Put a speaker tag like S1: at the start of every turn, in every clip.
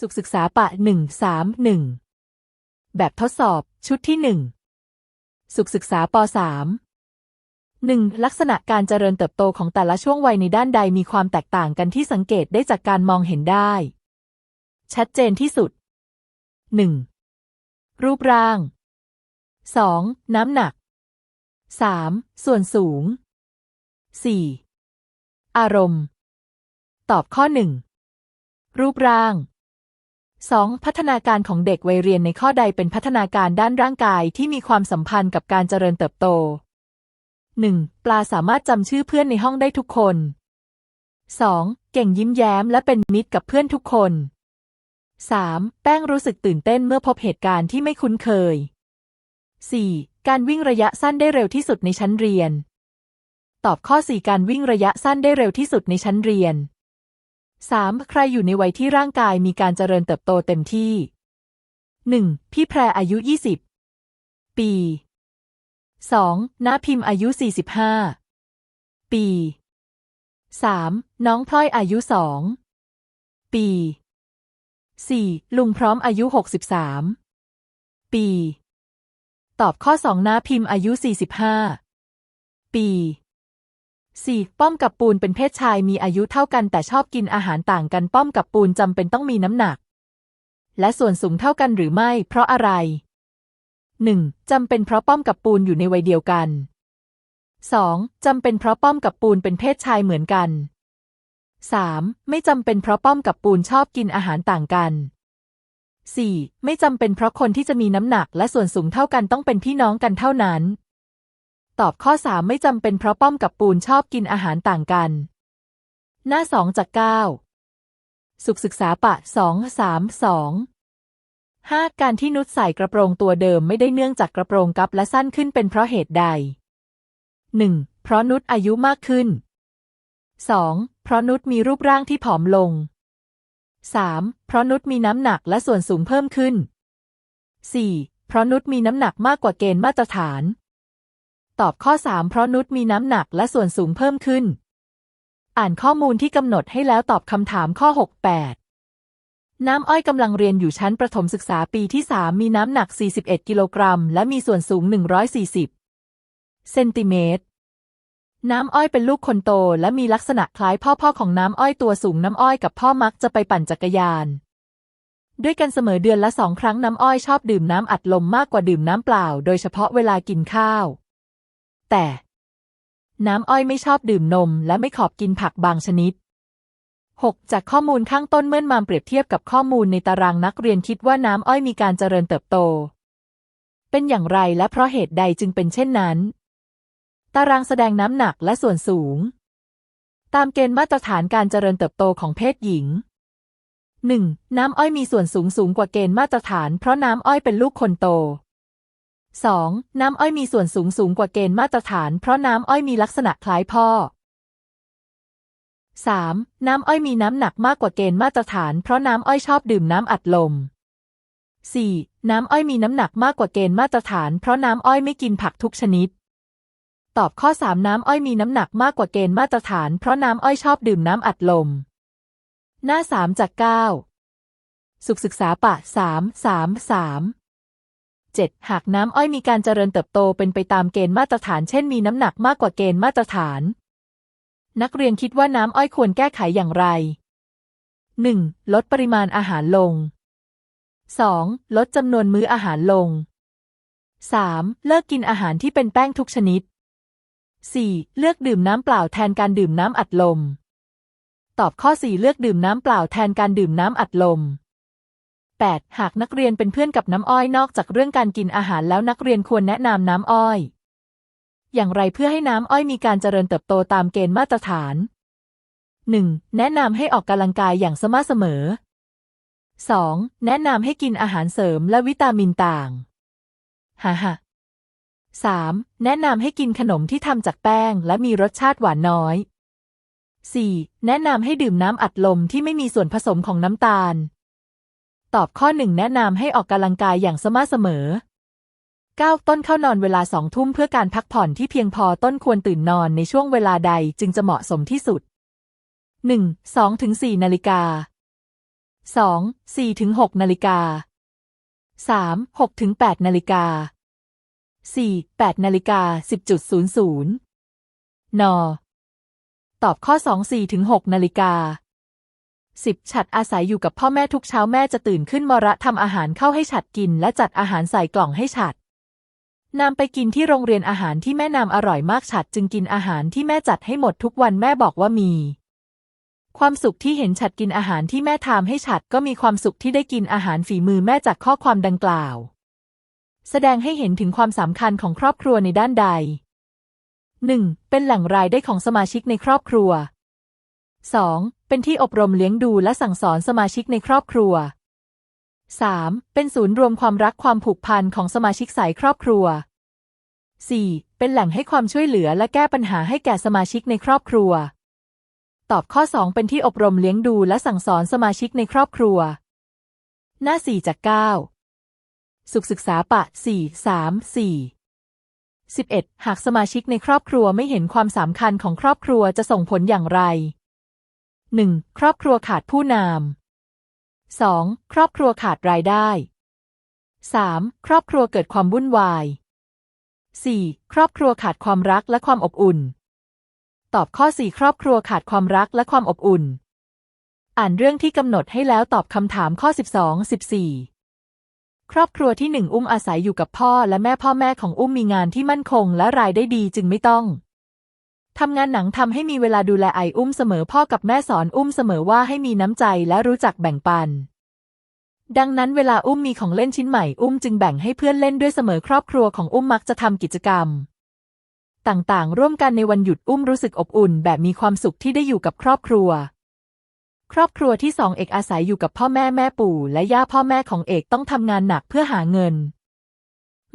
S1: สุขศึกษาปะหนึ่งสามหนึ่งแบบทดสอบชุดที่หนึ่งสุขศึกษาปสามหนึ่งลักษณะการเจริญเติบโตของแต่ละช่วงวัยในด้านใดมีความแตกต่างกันที่สังเกตได้จากการมองเห็นได้ ชัดเจนที่สุดหนึ่งรูปร่างสองน้ำหนักสามส่วนสูงสี่อารมณ์ ตอบข้อหนึ่งรูปร่าง 2. พัฒนาการของเด็กวัยเรียนในข้อใดเป็นพัฒนาการด้านร่างกายที่มีความสัมพันธ์กับการเจริญเติบโต 1. ปลาสามารถจำชื่อเพื่อนในห้องได้ทุกคน 2. เก่งยิ้มแย้มและเป็นมิตรกับเพื่อนทุกคน 3. แป้งรู้สึกตื่นเต้นเมื่อพบเหตุการณ์ที่ไม่คุ้นเคย 4. การวิ่งระยะสั้นได้เร็วที่สุดในชั้นเรียน ตอบข้อ 4 การวิ่งระยะสั้นได้เร็วที่สุดในชั้นเรียน 3. ใครอยู่ในวัยที่ร่างกายมีการเจริญเติบโตเต็มที่ 1. พี่แพรอายุ 20 ปี 2. น้าพิมพ์อายุ 45 ปี 3. น้องพลอยอายุ 2 ปี 4. ลุงพร้อมอายุ 63 ปี ตอบข้อ 2 น้าพิมพ์อายุ 45 ปี 4. ป้อมกับปูนเป็นเพศชายมีอายุเท่ากันแต่ชอบกินอาหารต่างกันป้อมกับปูนจำเป็นต้องมีน้ำหนัก และส่วนสูงเท่ากันหรือไม่ เพราะอะไร 1. จำเป็นเพราะป้อมกับปูนอยู่ในวัยเดียวกัน 2. จำเป็นเพราะป้อมกับปูนเป็นเพศชายเหมือนกัน 3. ไม่จำเป็นเพราะป้อมกับปูนชอบกินอาหารต่างกัน 4. ไม่จำเป็นเพราะคนที่จะมีน้ำหนักและส่วนสูงเท่ากันต้องเป็นพี่น้องกันเท่านั้น ตอบข้อ 3 ไม่จำเป็นเพราะป้อมกับปูนชอบกินอาหารต่างกัน หน้า 2 จาก 9 สุขศึกษาปะ 2 3 2 5 การที่นุชใส่กระโปรงตัวเดิมไม่ได้เนื่องจากกระโปรงกับและสั้นขึ้นเป็นเพราะเหตุใด 1. เพราะนุชอายุมากขึ้น 2. เพราะนุชมีรูปร่างที่ผอมลง 3. เพราะนุชมีน้ำหนักและส่วนสูงเพิ่มขึ้น 4. เพราะนุชมีน้ำหนักมากกว่าเกณฑ์มาตรฐาน ตอบข้อ 3 เพราะนุชมีน้ำหนักและส่วนสูงเพิ่มขึ้น อ่านข้อมูลที่กำหนดให้แล้วตอบคำถามข้อ 68 น้ำอ้อยกำลังเรียนอยู่ชั้นประถมศึกษาปีที่ 3 มีน้ำหนัก 41 กิโลกรัม และมีส่วนสูง 140 เซนติเมตร น้ำอ้อยเป็นลูกคนโต และมีลักษณะคล้ายพ่อพ่อของน้ำอ้อยตัวสูงน้ำอ้อยกับพ่อมักจะไปปั่นจักรยานด้วยกันเสมอเดือนละสองครั้งน้ำอ้อยชอบดื่มน้ำอัดลมมากกว่าดื่มน้ำเปล่า โดยเฉพาะเวลากินข้าว แต่น้ำอ้อยไม่ชอบดื่มนม และไม่ขอบกินผักบางชนิด 6. จากข้อมูลข้างต้นเมื่อมาเปรียบเทียบกับข้อมูลในตารางนักเรียนคิดว่าน้ำอ้อยมีการเจริญเติบโต เป็นอย่างไรและเพราะเหตุใดจึงเป็นเช่นนั้น ตารางแสดงน้ำหนักและส่วนสูง ตามเกณฑ์มาตรฐานการเจริญเติบโตของเพศหญิง 1. น้ำอ้อยมีส่วนสูงสูงกว่าเกณฑ์มาตรฐาน เพราะน้ำอ้อยเป็นลูกคนโต 2. น้ำอ้อยมีส่วนสูงสูงกว่าเกณฑ์มาตรฐาน เพราะน้ำอ้อยมีลักษณะคล้ายพ่อ 3. น้ำอ้อยมีน้ำหนักมากกว่าเกณฑ์มาตรฐาน เพราะน้ำอ้อยชอบดื่มน้ำอัดลม 4. น้ำอ้อยมีน้ำหนักมากกว่าเกณฑ์มาตรฐาน เพราะน้ำอ้อยไม่กินผักทุกชนิด ตอบข้อ 3 น้ำอ้อยมีน้ำหนักมากกว่าเกณฑ์มาตรฐาน เพราะน้ำอ้อยชอบดื่มน้ำอัดลม หน้า 3 จาก 9 สุขศึกษาปะ 3 3 3 7. หากน้ำอ้อยมีการเจริญเติบโตเป็นไปตามเกณฑ์มาตรฐาน เช่นมีน้ำหนักมากกว่าเกณฑ์มาตรฐาน นักเรียนคิดว่าน้ำอ้อยควรแก้ไขอย่างไร 1. ลดปริมาณอาหารลง 2. ลดจำนวนมื้ออาหารลง 3. เลิกกินอาหารที่เป็นแป้งทุกชนิด 4. เลือกดื่มน้ำเปล่าแทนการดื่มน้ำอัดลม ตอบข้อ 4 เลือกดื่มน้ำเปล่าแทนการดื่มน้ำอัดลม 8. หากนักเรียนเป็นเพื่อนกับน้ำอ้อยนอกจากเรื่องการกินอาหารแล้วนักเรียนควรแนะนำน้ำอ้อย อย่างไรเพื่อให้น้ำอ้อยมีการเจริญเติบโตตามเกณฑ์มาตรฐาน 1. แนะนำให้ออกกำลังกายอย่างสม่ำเสมอ 2. แนะนำให้กินอาหารเสริมและวิตามินต่างฮ่าฮ่า 3. แนะนำให้กินขนมที่ทำจากแป้งและมีรสชาติหวานน้อย 4. แนะนำให้ดื่มน้ำอัดลมที่ไม่มีส่วนผสมของน้ำตาล ตอบข้อหนึ่งแนะนำให้ออกกำลังกายอย่างสม่ำเสมอ 9. ต้นเข้านอนเวลาสองทุ่มเพื่อการพักผ่อนที่เพียงพอต้นควรตื่นนอนในช่วงเวลาใดจึงจะเหมาะสมที่สุด 1. 2ถึง4นาฬิกา 2. 4ถึง6นาฬิกา 3. 6ถึง8นาฬิกา 4. 8นาฬิกา10.00 น ตอบข้อ 2 4ถึง6นาฬิกา 10. ฉัดอาศัยอยู่กับพ่อแม่ทุกเช้าแม่จะตื่นขึ้นมระทำอาหารเข้าให้ฉัดกิน และจัดอาหารใส่กล่องให้ฉัดนำไปกินที่โรงเรียนอาหารที่แม่นำอร่อยมากฉัดจึงกินอาหารที่แม่จัดให้หมดทุกวันแม่บอกว่ามี ความสุขที่เห็นฉัดกินอาหารที่แม่ทำให้ฉัดก็มีความสุขที่ได้กินอาหารฝีมือแม่จากข้อความดังกล่าว แสดงให้เห็นถึงความสำคัญของครอบครัวในด้านใด 1. เป็นแหล่งรายได้ของสมาชิกในครอบครัว 2. เป็นที่อบรมเลี้ยงดูและสั่งสอนสมาชิกในครอบครัว 3. เป็นศูนย์รวมความรักความผูกพันของสมาชิกสายครอบครัว 4. เป็นแหล่งให้ความช่วยเหลือและแก้ปัญหาให้แก่สมาชิกในครอบครัว ตอบข้อ 2 เป็นที่อบรมเลี้ยงดูและสั่งสอนสมาชิกในครอบครัว หน้า 4 จาก 9 สุขศึกษาปะ 4 3 4 11 หากสมาชิกในครอบครัวไม่เห็นความสำคัญของครอบครัวจะส่งผลอย่างไร 1. ครอบครัวขาดผู้นำ 2. ครอบครัวขาดรายได้ 3. ครอบครัวเกิดความวุ่นวาย 4. ครอบครัวขาดความรักและความอบอุ่น ตอบข้อ 4 ครอบครัวขาดความรักและความอบอุ่น อ่านเรื่องที่กำหนดให้แล้วตอบคำถามข้อ 12 14 ครอบครัวที่หนึ่งอุ้มอาศัยอยู่กับพ่อและแม่พ่อแม่ของอุ้มมีงานที่มั่นคงและรายได้ดีจึงไม่ต้อง ทำงานหนังทำให้มีเวลาดูแลไออุ้มเสมอพ่อกับแม่สอนอุ้มเสมอว่าให้มีน้ำใจและรู้จักแบ่งปัน ดังนั้นเวลาอุ้มมีของเล่นชิ้นใหม่อุ้มจึงแบ่งให้เพื่อนเล่นด้วยเสมอครอบครัวของอุ้มมักจะทำกิจกรรม ต่างๆ ร่วมกันในวันหยุดอุ้มรู้สึกอบอุ่น แบบมีความสุขที่ได้อยู่กับครอบครัว ครอบครัวที่สองเอกอาศัยอยู่กับพ่อแม่แม่ปู่ และย่าพ่อแม่ของเอกต้องทำงานหนักเพื่อหาเงิน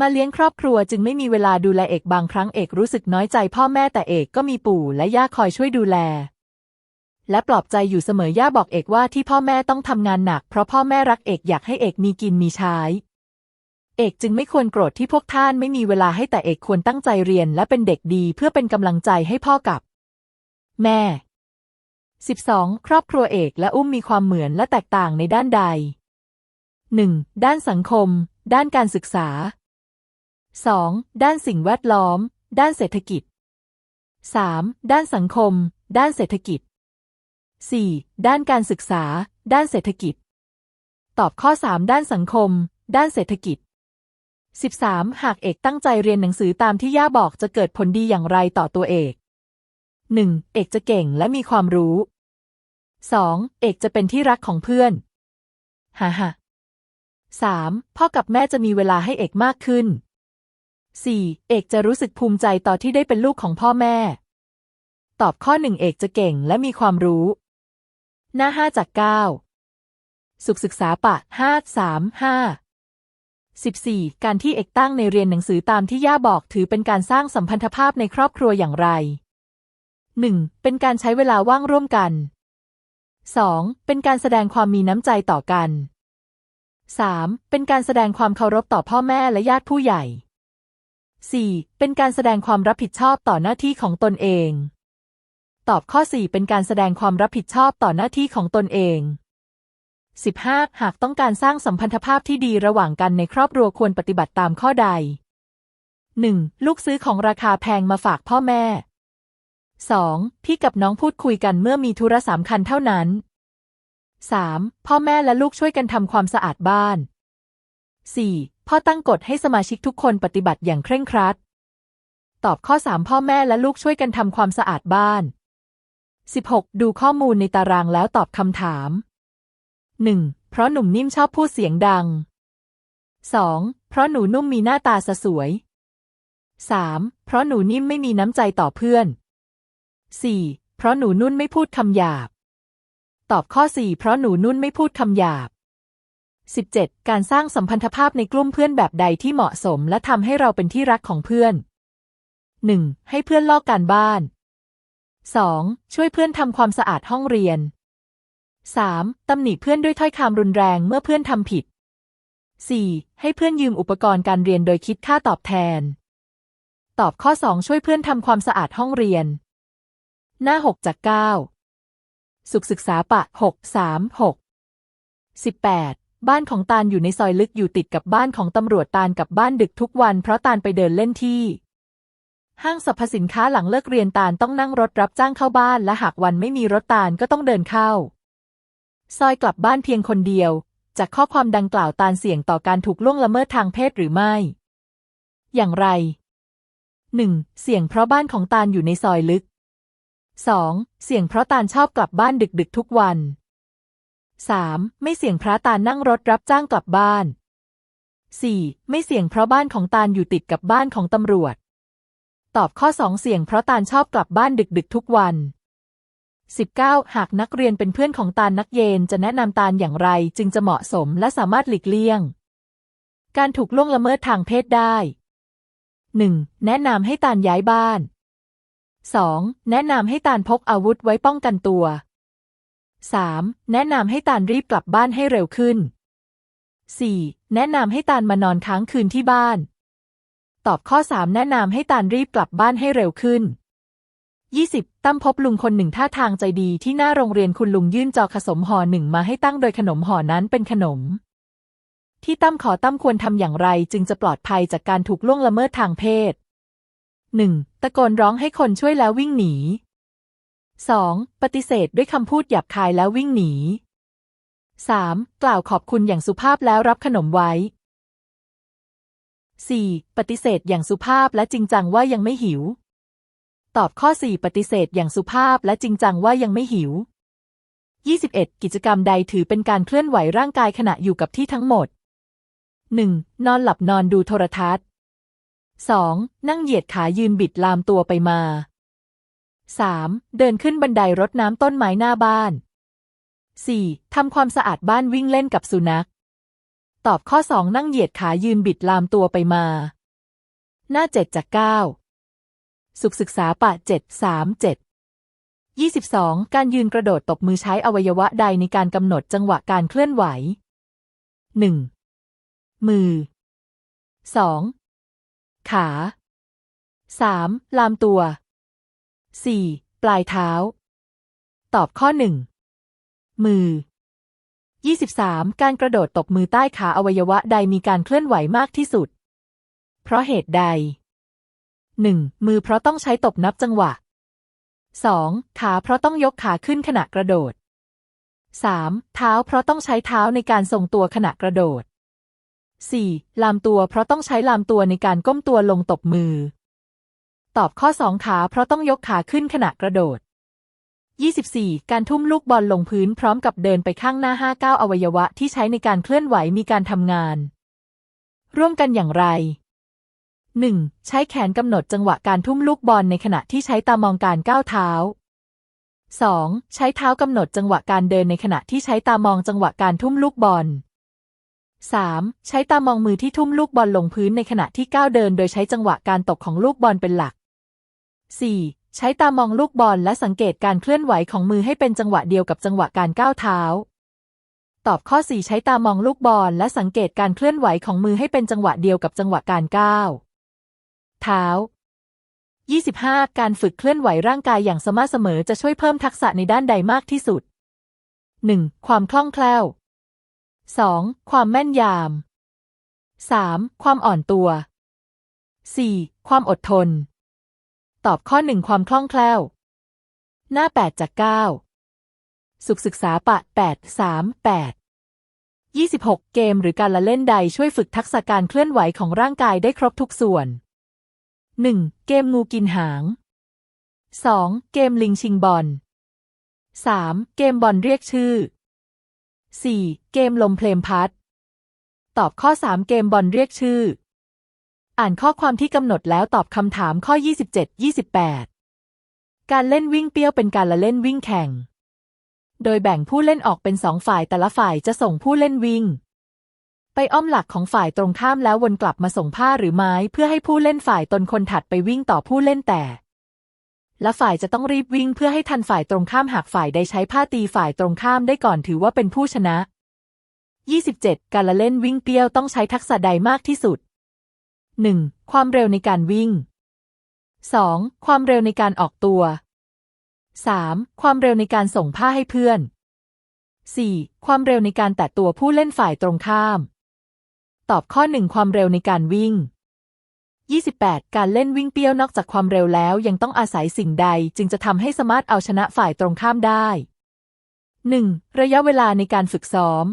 S1: มาเลี้ยงครอบครัวจึงไม่มีเวลาดูแลเอกบางครั้งเอกรู้สึกน้อยใจพ่อแม่แต่เอกก็มีปู่และย่าคอยช่วยดูแล และปลอบใจอยู่เสมอย่าบอกเอกว่าที่พ่อแม่ต้องทำงานหนัก เพราะพ่อแม่รักเอกอยากให้เอกมีกินมีใช้เอกจึงไม่ควรโกรธที่พวกท่านไม่มีเวลาให้แต่เอกควรตั้งใจเรียนและเป็นเด็กดีเพื่อเป็นกำลังใจให้พ่อกับ แม่ 12. ครอบครัวเอกและอุ้มมีความเหมือนและแตกต่างในด้านใด 1. ด้านสังคม ด้านการศึกษา 2. ด้านสิ่งแวดล้อม ด้านเศรษฐกิจ 3. ด้านสังคม ด้านเศรษฐกิจ 4. ด้านการศึกษา ด้านเศรษฐกิจ ตอบข้อ 3 ด้านสังคม ด้านเศรษฐกิจ 13. หากเอกตั้งใจเรียนหนังสือตามที่ย่าบอกจะเกิดผลดีอย่างไรต่อตัวเอก 1. เอกจะเก่งและมีความรู้ 2. เอกจะเป็นที่รักของเพื่อนฮ่าฮ่า 3. พ่อกับแม่จะมีเวลาให้เอกมากขึ้น 4. เอกจะรู้สึกภูมิใจต่อที่ได้เป็นลูกของพ่อแม่ ตอบข้อหนึ่งเอกจะเก่งและมีความรู้ หน้าห้าจากเก้าสุขศึกษาปะห้าสามห้าสิบสี่การที่เอกตั้งในเรียนหนังสือตามที่ย่าบอกถือเป็นการสร้างสัมพันธภาพในครอบครัวอย่างไรหนึ่งเป็นการใช้เวลาว่างร่วมกันสองเป็นการแสดงความมีน้ำใจต่อกันสามเป็นการแสดงความเคารพต่อพ่อแม่และญาติผู้ใหญ่ 4. เป็นการแสดงความรับผิดชอบต่อหน้าที่ของตนเอง ตอบข้อ 4 เป็นการแสดงความรับผิดชอบต่อหน้าที่ของตนเอง 15. หากต้องการสร้างสัมพันธภาพที่ดีระหว่างกันในครอบครัวควรปฏิบัติตามข้อใด 1. ลูกซื้อของราคาแพงมาฝากพ่อแม่ 2. พี่กับน้องพูดคุยกันเมื่อมีธุระสำคัญเท่านั้น 3. พ่อแม่และลูกช่วยกันทำความสะอาดบ้าน 4. พ่อตั้งกฎให้สมาชิกทุกคนปฏิบัติอย่างเคร่งครัด ตอบข้อ 3 พ่อแม่และลูกช่วยกันทำความสะอาดบ้าน 16. ดูข้อมูลในตารางแล้วตอบคำถาม 1. เพราะหนุ่มนิ่มชอบพูดเสียงดัง 2. เพราะหนูนุ่มมีหน้าตาสสวย 3. เพราะหนูนิ่มไม่มีน้ำใจต่อเพื่อน 4. เพราะหนูนุ่นไม่พูดคำหยาบ ตอบข้อ 4 เพราะหนูนุ่นไม่พูดคำหยาบ 17. การสร้างสัมพันธภาพในกลุ่มเพื่อนแบบใดที่เหมาะสม และทำให้เราเป็นที่รักของเพื่อน 1. ให้เพื่อนลอกการบ้าน 2. ช่วยเพื่อนทำความสะอาดห้องเรียน 3. ตำหนิเพื่อนด้วยถ้อยคำรุนแรงเมื่อเพื่อนทำผิด 4. ให้เพื่อนยืมอุปกรณ์การเรียนโดยคิดค่าตอบแทน ตอบข้อ 2 ช่วยเพื่อนทำความสะอาดห้องเรียน หน้า 6 จาก 9 สุขศึกษาปะ 6 3 6 18 บ้านของตาลอยู่ในซอยลึกอยู่ติดกับบ้านของตำรวจตาลกับบ้านดึกทุกวัน เพราะตาลไปเดินเล่นที่ ห้างสรรพสินค้าหลังเลิกเรียนตาลต้องนั่งรถรับจ้างเข้าบ้านและหากวันไม่มีรถตาลก็ต้องเดินเข้า ซอยกลับบ้านเพียงคนเดียว จากข้อความดังกล่าวตาลเสี่ยงต่อการถูกล่วงละเมิดทางเพศหรือไม่ อย่างไร 1. เสี่ยงเพราะบ้านของตาลอยู่ในซอยลึก 2. เสี่ยงเพราะตาลชอบกลับบ้านดึกๆทุกวัน 3. ไม่เสี่ยงพระตาลนั่งรถรับจ้างกลับบ้าน 4. ไม่เสี่ยงเพราะบ้านของตาลอยู่ติดกับบ้านของตำรวจ ตอบข้อ 2 เสี่ยงเพราะตาลชอบกลับบ้านดึกๆทุกวัน 19. หากนักเรียนเป็นเพื่อนของตาลนักเยนจะแนะนำตาลอย่างไรจึงจะเหมาะสมและสามารถหลีกเลี่ยง การถูกล่วงละเมิดทางเพศได้ 1. แนะนำให้ตาลย้ายบ้าน 2. แนะนำให้ตาลพกอาวุธไว้ป้องกันตัว 3. แนะนำให้ตาลรีบกลับบ้านให้เร็วขึ้น 4. แนะนำให้ตาลมานอนค้างคืนที่บ้าน ตอบข้อ 3 แนะนำให้ตาลรีบกลับบ้านให้เร็วขึ้น 20. ตั้มพบลุงคนหนึ่งท่าทางใจดีที่หน้าโรงเรียนคุณลุงยื่นจอขสมห่อหนึ่งมาให้ตั้งโดยขนมห่อนั้นเป็นขนม ที่ตั้มขอตั้มควรทำอย่างไรจึงจะปลอดภัยจากการถูกล่วงละเมิดทางเพศ 1. ตะโกนร้องให้คนช่วยแล้ววิ่งหนี 2. ปฏิเสธด้วยคำพูดหยาบคายแล้ววิ่งหนี 3. กล่าวขอบคุณอย่างสุภาพแล้วรับขนมไว้ 4. ปฏิเสธอย่างสุภาพและจริงจังว่ายังไม่หิว ตอบข้อ 4 ปฏิเสธอย่างสุภาพและจริงจังว่ายังไม่หิว 21. กิจกรรมใดถือเป็นการเคลื่อนไหวร่างกายขณะอยู่กับที่ทั้งหมด 1. นอนหลับนอนดูโทรทัศน์ 2. นั่งเหยียดขายืนบิดลามตัวไปมา 3. เดินขึ้นบันไดรดน้ำต้นไม้หน้าบ้าน 4. ทำความสะอาดบ้านวิ่งเล่นกับสุนัข ตอบข้อ 2 นั่งเหยียดขายืนบิดลามตัวไปมา หน้า 7 จาก 9 สุขศึกษาปะ 7 3 7 22 การยืนกระโดดตบมือใช้อวัยวะใดในการกำหนดจังหวะการเคลื่อนไหว 1. มือ 2. ขา 3. ลามตัว 4. ปลายเท้า ตอบข้อ 1 มือ 23. การกระโดดตบมือใต้ขาอวัยวะใดมีการเคลื่อนไหวมากที่สุด เพราะเหตุใด 1. มือเพราะต้องใช้ตบนับจังหวะ 2. ขาเพราะต้องยกขาขึ้นขณะกระโดด 3. เท้าเพราะต้องใช้เท้าในการทรงตัวขณะกระโดด 4. ลามตัวเพราะต้องใช้ลามตัวในการก้มตัวลงตบมือ ตอบข้อ2ขาเพราะต้องยกขาขึ้นขณะกระโดด 24. การทุ่มลูกบอลลงพื้นพร้อมกับเดินไปข้างหน้า 59 อวัยวะที่ใช้ในการเคลื่อนไหวมีการทำงาน ร่วมกันอย่างไร 1. ใช้แขนกำหนดจังหวะการทุ่มลูกบอลในขณะที่ใช้ตามองการก้าวเท้า 2. ใช้เท้ากำหนดจังหวะการเดินในขณะที่ใช้ตามองจังหวะการทุ่มลูกบอล 3. ใช้ตามองมือที่ทุ่มลูกบอลลงพื้นในขณะที่ก้าวเดิน โดยใช้จังหวะการตกของลูกบอลเป็นหลัก 4. ใช้ตามองลูกบอลและสังเกตการเคลื่อนไหวของมือให้เป็นจังหวะเดียวกับจังหวะการก้าวเท้า ตอบข้อ 4 ใช้ตามองลูกบอลและสังเกตการเคลื่อนไหวของมือให้เป็นจังหวะเดียวกับจังหวะการก้าว เท้า 25. การฝึกเคลื่อนไหวร่างกายอย่างสม่ำเสมอจะช่วยเพิ่มทักษะในด้านใดมากที่สุด 1. ความคล่องแคล่ว 2. ความแม่นยำ 3. ความอ่อนตัว 4. ความอดทน ตอบข้อ1ความคล่องแคล่ว หน้า 8 จาก 9 สุขศึกษาปะ 8 3 8 26 เกมหรือการละเล่นใดช่วยฝึกทักษะการเคลื่อนไหวของร่างกายได้ครบทุกส่วน 1. เกมงูกินหาง 2. เกมลิงชิงบอล 3. เกมบอลเรียกชื่อ 4. เกมลมเพลมพัด ตอบข้อ 3 เกมบอลเรียกชื่อ อ่านข้อความที่กำหนดแล้วตอบคำถามข้อ 27 28 การเล่นวิ่งเปี้ยวเป็นการละเล่นวิ่งแข่ง โดยแบ่งผู้เล่นออกเป็นสองฝ่ายแต่ละฝ่ายจะส่งผู้เล่นวิ่ง ไปอ้อมหลักของฝ่ายตรงข้ามแล้ววนกลับมาส่งผ้าหรือไม้เพื่อให้ผู้เล่นฝ่ายตนคนถัดไปวิ่งต่อผู้เล่นแต่ และฝ่ายจะต้องรีบวิ่งเพื่อให้ทันฝ่ายตรงข้ามหากฝ่ายใดใช้ผ้าตีฝ่ายตรงข้ามได้ก่อนถือว่าเป็นผู้ชนะ 27 การละเล่นวิ่งเปี้ยวต้องใช้ทักษะใดมากที่สุด 1. ความเร็วในการวิ่ง 2. ความเร็วในการออกตัว 3. ความเร็วในการส่งผ้าให้เพื่อน 4. ความเร็วในการแตะตัวผู้เล่นฝ่ายตรงข้าม ตอบข้อ 1 ความเร็วในการวิ่ง 28. การเล่นวิ่งเปี้ยวนอกจากความเร็วแล้วยังต้องอาศัยสิ่งใดจึงจะทำให้สามารถเอาชนะฝ่ายตรงข้ามได้ 1. ระยะเวลาในการฝึกซ้อม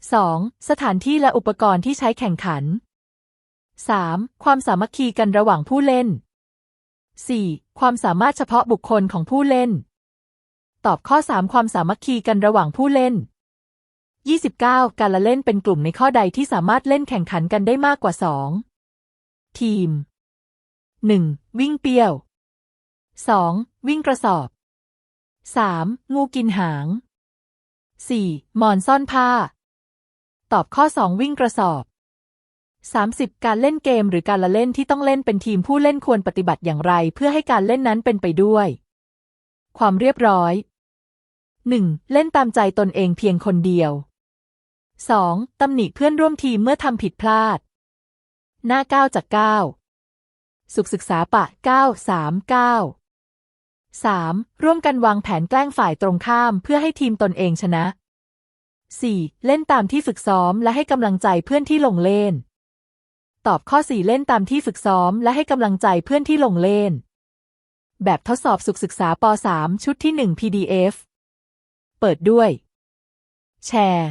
S1: 2. สถานที่และอุปกรณ์ที่ใช้แข่งขัน 3. ความสามัคคีกันระหว่างผู้เล่น 4. ความสามารถเฉพาะบุคคลของผู้เล่น ตอบข้อ 3 ความสามัคคีกันระหว่างผู้เล่น 29 การละเล่นเป็นกลุ่มในข้อใดที่สามารถเล่นแข่งขันกันได้มากกว่า 2 ทีม 1. วิ่งเปียว 2. วิ่งกระสอบ 3. งูกินหาง 4. หมอนซ่อนผ้า ตอบข้อ 2 วิ่งกระสอบ 30. การเล่นเกมหรือการละเล่นที่ต้องเล่นเป็นทีมผู้เล่นควรปฏิบัติอย่างไร เพื่อให้การเล่นนั้นเป็นไปด้วย ความเรียบร้อย 1. เล่นตามใจตนเองเพียงคนเดียว 2. ตำหนิเพื่อนร่วมทีมเมื่อทำผิดพลาด หน้า 9 จาก 9 สุขศึกษาปะ 9 3 9 3. ร่วมกันวางแผนแกล้งฝ่ายตรงข้ามเพื่อให้ทีมตนเองชนะ 4. เล่นตามที่ฝึกซ้อมและให้กำลังใจเพื่อนที่ลงเล่น ตอบข้อ 4 เล่นตามที่ฝึกซ้อม และให้กำลังใจเพื่อนที่ลงเล่น แบบทดสอบสุขศึกษาป .3 ชุดที่ 1 PDF เปิดด้วย แชร์